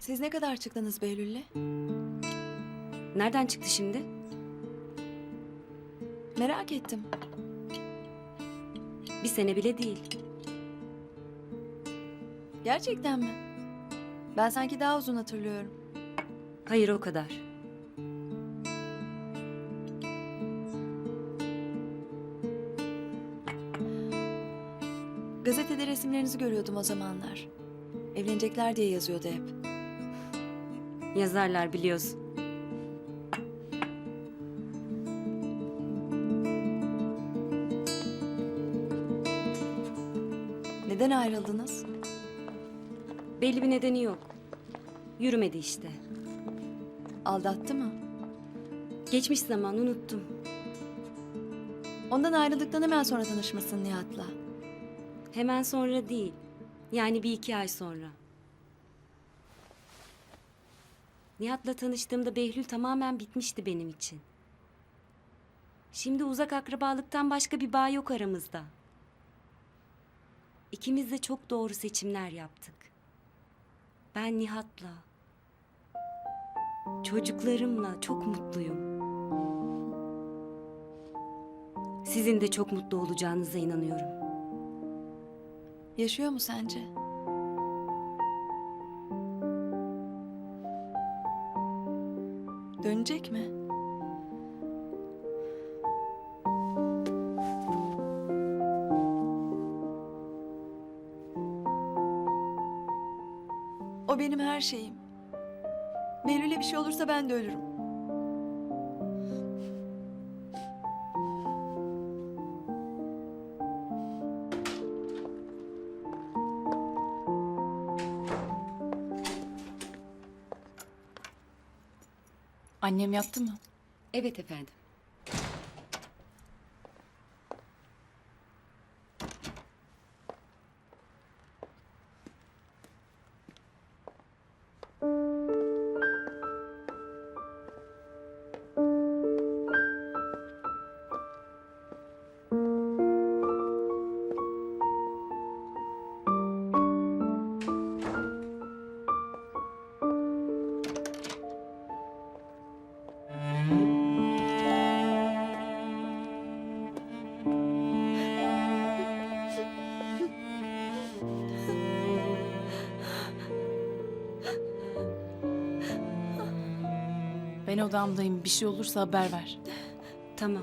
Siz ne kadar çıktınız Behlül'le? Nereden çıktı şimdi? Merak ettim. Bir sene bile değil. Gerçekten mi? Ben sanki daha uzun hatırlıyorum. Hayır o kadar. Gazetede resimlerinizi görüyordum o zamanlar. Evlenecekler diye yazıyordu hep. Yazarlar biliyorsun. Neden ayrıldınız? Belli bir nedeni yok. Yürümedi işte. Aldattı mı? Geçmiş zaman unuttum. Ondan ayrıldıktan hemen sonra tanışmışsın Nihat'la. Hemen sonra değil. Yani bir iki ay sonra. Nihat'la tanıştığımda Behlül tamamen bitmişti benim için. Şimdi uzak akrabalıktan başka bir bağ yok aramızda. İkimiz de çok doğru seçimler yaptık. Ben Nihat'la, çocuklarımla çok mutluyum. Sizin de çok mutlu olacağınıza inanıyorum. Yaşıyor mu sence? Dönecek mi? O benim her şeyim. Behlül'e bir şey olursa ben de ölürüm. Annem yattı mı? Evet efendim. Ben odamdayım. Bir şey olursa haber ver. Tamam.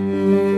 Música